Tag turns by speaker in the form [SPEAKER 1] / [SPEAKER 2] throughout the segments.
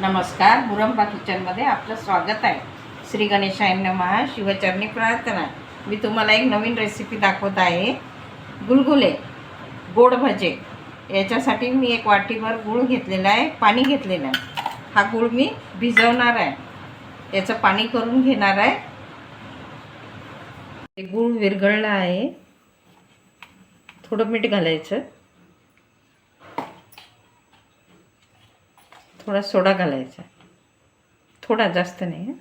[SPEAKER 1] नमस्कार मुरंबा किचनमध्ये आपलं स्वागत आहे. श्री गणेशायन महा शिवचरणी प्रार्थना. मी तुम्हाला एक नवीन रेसिपी दाखवत आहे. गुलगुले गोड भजे. याच्यासाठी मी एक वाटीभर गूळ घेतलेला आहे पाणी घेतलेलं आहे. हा गूळ मी भिजवणार आहे. याचं पाणी करून घेणार आहे. ते गूळ विरघळला आहे. थोडं मीठ घालायचं. थोडा सोडा घालायचा. थोडा जास्त नाही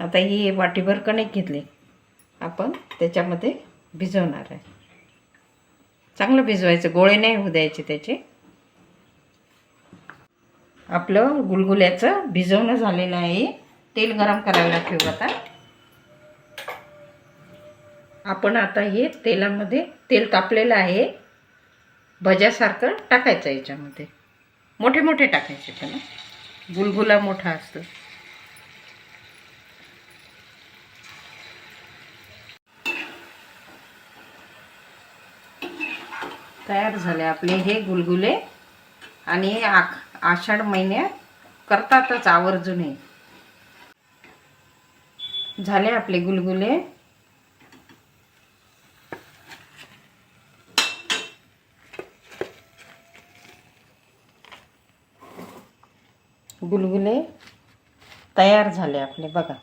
[SPEAKER 1] आता ही वाटीभर कणिक घेतली. आपण त्याच्यामध्ये भिजवणार आहे. चांगलं भिजवायचं गोळे नाही होऊ द्यायचे त्याचे. आपलं गुलगुल्याचं भिजवणं झालेलं आहे. तेल गरम करायला ठेवू आता. आपण आता हे तेलामध्ये तेल तापलेलं आहे. भज्यासारखं टाकायचं याच्यामध्ये. मोठे मोठे टाकायचे त्यांना गुलगुला मोठा असतो. तयार झाले आपले हे गुलगुले आणि आख आषाढ महिन्यात करतातच आवर्जून. झाले आपले गुलगुले. गुलगुले तयार झाले आपले. बघा.